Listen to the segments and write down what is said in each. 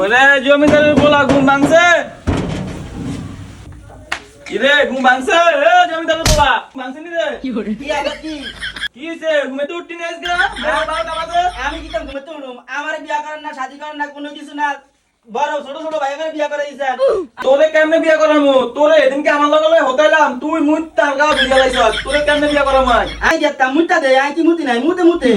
ওরে জমিদারের বলা ঘুম ভাঙছে। ইরে ঘুম ভাঙছে। এ জমিদারের বলা। ভাঙছে নি রে? কি আবার কি? কি হইছে? ঘুমে তো উঠতি না আজকে? বেলা বারোটা বাজে। আমি কি তো ঘুমোতে উঠুম? আমার বিয়া করেন না শাদি করেন না কোনো কিছু না। বড় ছোট ছোট ভাই বিয়া করে দিয়েছেন তোরে কেমনে বিয়া করামু? তোরে এদিনকে আমার লগে লগে হতাইলাম তুই মুই তার গা বিয়া লাইছ। তোরে কেমনে বিয়া করাম আই আমি যেতাম দে আমি কি মুতি নাই মুতে মুতে।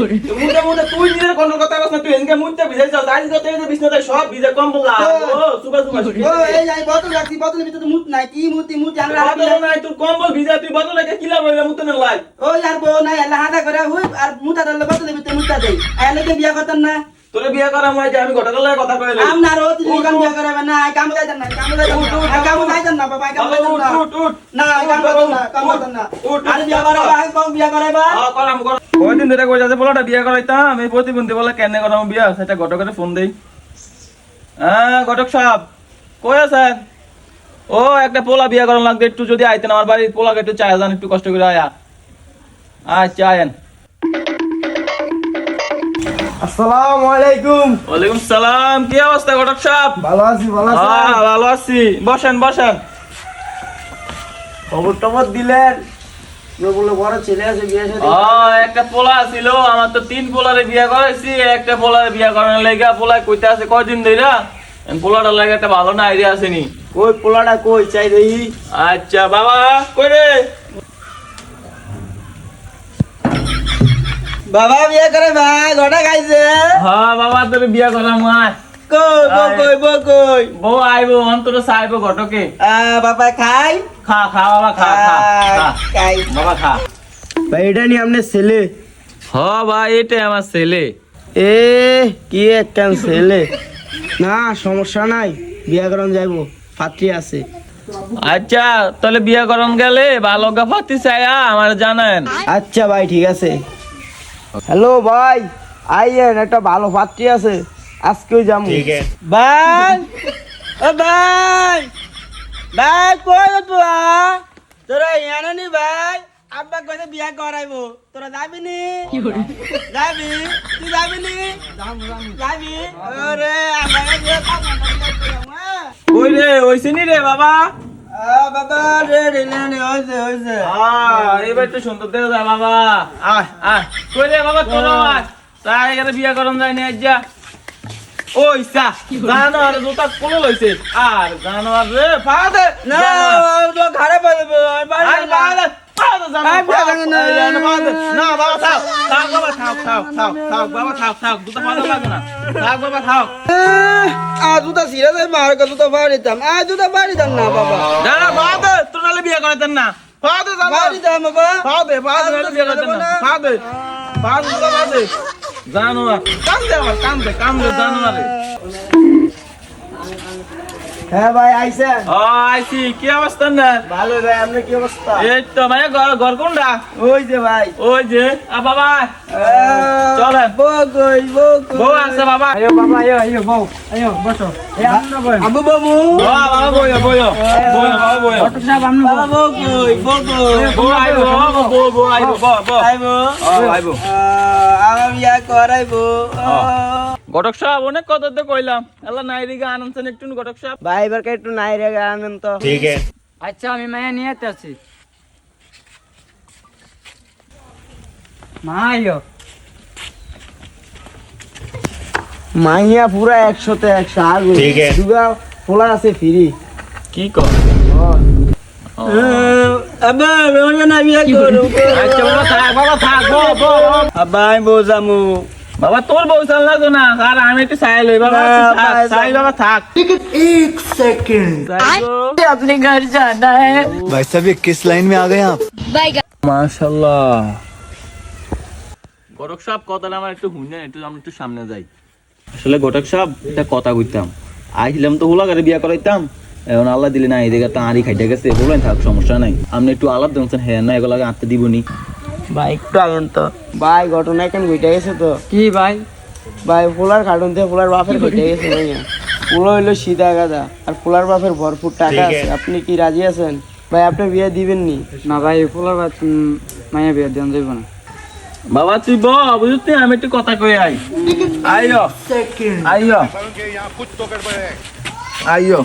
মুদে মুদে তুই নিজের কোন কথা বলছ না তুই এদিনকে মুইতে ভিজাইছ আজ এই যে বিছনাতে সব ভিজে কম বললা ও সুবা সুবা ও এই আমি বোতল রাখছি বোতলের ভিতরে মুত নাই কি মুতি মুতি আমরা বদল নাই তোর কম্বল ভিজা তুই বদল লাগে কিলা বইলা মুতে না লাই ও আর বউ নাই আল্লাহ হাদা করে হুই আর মুতা ধরলে বোতলের ভিতরে মুতা দেই। আইলে বিয়া করতেন না। তোরে বিয়া করাম আই যে আমি লাগে কথা কইলে আপনার ও তিনি কাম বিয়া করাবেন না কাম যাইতেন না কাম যাইতেন না কাম যাইতেন না বাবা কাম যাইতেন না। উঠ উঠ। না কাম করতেন না কাম করতেন না। উঠ, আর বিয়া করাবা আমি কম বিয়া করাবা করাম কর কয়দিন ধরে কই যাচ্ছে বলটা বিয়া করাইতাম এই প্রতিবন্ধী বলে কেন করাম বিয়া সেটা ঘটকের ফোন দেই। হ্যাঁ ঘটক সাহেব কই আছেন? ও একটা পোলা বিয়া করার লাগবে একটু যদি আইতেন আমার বাড়ির পোলাকে একটু চায় যান একটু কষ্ট করে আয়া। আচ্ছা আয়েন। আসসালামু আলাইকুম। ওয়ালাইকুম সালাম কি অবস্থা ঘটক সাহেব? ভালো আছি ভালো আছি হ্যাঁ ভালো আছি। বসেন বসেন। খবর টবর দিলেন? আপনার বলে বড় ছেলে আছে বিয়ে একটা পোলা ছিল আমার তো তিন পোলারে বিয়া করাইছি একটা পোলারে বিয়া করানোর লাগা পোলায় কইতে আছে কয়দিন লাগে একটা ভালো না আইডিয়া আসেনি। কই পোলাটা কই চাই দেখি। আচ্ছা বাবা কই রে? বাবা বিয়া করে ভাই ঘটা খাইছে। হ্যাঁ বাবা তোর বিয়া করা কই বউ আইবো অন্তর চাইব ঘটকে। আ বাবা খাই? খা খা বাবা খা। খাই। বাবা খা। ভাই এটা নি ছেলে? হ ভাই এটাই আমার ছেলে। এ কি একটা ছেলে। না সমস্যা নাই বিয়া করন যাইবো পাত্রী আছে। আচ্ছা তাহলে বিয়া করন গেলে ভালো গাফাতি চাইয়া আমার জানেন। আচ্ছা ভাই ঠিক আছে। হ্যালো ভাই আইয়েন একটা ভালো পাত্রী আছে। আজকেও যাব। ভাই ও ভাই ভাই কই তোরা? তোরা ইয়ানে নি ভাই? আব্বা কইছে বিয়া করাইবো। তোরা যাবি নি? যাবি? তুই যাবি নি? যাবি? ওরে আমার বিয়া করাবো কই রে ওইছে নি রে বাবা? বাবা রে রে হইছে হইছে আহ, এবার তো সুন্দর দেখা যায় বাবা আয় আয়। কই রে বাবা তোর আয়। তাই এখানে বিয়া করন যায় না আজ্জা ওই সা জানোয়ার জুতা কোলো লইছে। আর জানোয়ার রে ফাদে না তো ঘরে ফাদে আই ফাদে না। না বাবা থাক থাক বাবা থাক থাক থাক থাক বাবা থাক থাক জুতা ফাদে লাগে না থাক বাবা থাক আ জুতা ছিঁড়ে যায় মার কত তো বাড়ি দিতাম আ জুতা বাড়ি দিতাম না বাবা। না না ফাদে তোর নালে বিয়া করাইতেন না। ফাদে বাড়ি জানোয়ার দিতাম বাবা ফাদে ফাদে নালে বিয়া করাইতেন না। ফাদে ফাদে জুতা ফাদে জানোয়ার কান্দে আমার কান্দে কান্দে জানোয়ারে। হ্যাঁ ভাই আইসেন। ও আইছি কি অবস্থা না ভালো ভাই আপনার কি অবস্থা? এই তো মানে ঘর ঘর কোনটা? ওই যে ভাই। ওই যে আ বাবা। চলেন। বউ কই বউ আছে বাবা। আয়ো বাবা আয়ো আয়ো বউ। আয়ো বসো। এই আমরা বই আবু বাবু। বাবা বাবা সাহেব বাবা বউ আইবো বউ বউ আইবো বউ আইবো। ও আইবো। আমার বিয়া করাইবো। ঘটক সাহেব অনেক কথা তো কইলাম। আল্লাহ নাইরিগা আনছেন একটু ঘটক সাহেব। ভাই এবার একটু নাই রে আনেন তো। আচ্ছা আমি মায়া নিয়ে আছি মা আইও মাইয়া পুরা একশোতে একশো আগুন দুগা পোলা আছে ফ্রি। কি কর? আব্বা আমি আচ্ছা বাবা তোর বউ চাল না। আর আমি একটু হই বাবা হ্যাঁ, বাবা থাক। এক সেকেন্ড আপনি ঘর জানা ভাই সাহেব কিস লাইন মে আ গয়ে আপ মাশাআল্লাহ। সাহেব কথা আমার একটু হুঁজে একটু আমি একটু সামনে যাই। আসলে গোটক সাহেব এটা কথা কইতাম। আইছিলাম তো হুলাগারে বিয়া করাইতাম। এখন আল্লাহ দিলে না এই জায়গা তাঁরই খাইতে গেছে। বলেন থাক সমস্যা নাই। আপনি একটু আলাপ দেখছেন হ্যাঁ না এগুলো আত্মা দিবনি। ভাই। একটু আগেন তো। ভাই ঘটনা কেন ঘটে গেছে তো? কি ভাই? ভাই পোলার কার্টুন থেকে পোলার বাপের ঘটে গেছে ভাইয়া পোলো হইল সিধা গাদা আর পোলার বাপের ভরপুর টাকা আছে। আপনি কি রাজি আছেন? ভাই আপনি বিয়ে দিবেন নি না ভাই ফুলার বাদ মায়া বিয়ে দেন যাইব না। বাবা তুই ব বুঝলি আমি একটু কথা কই আই। আইও আইও আইও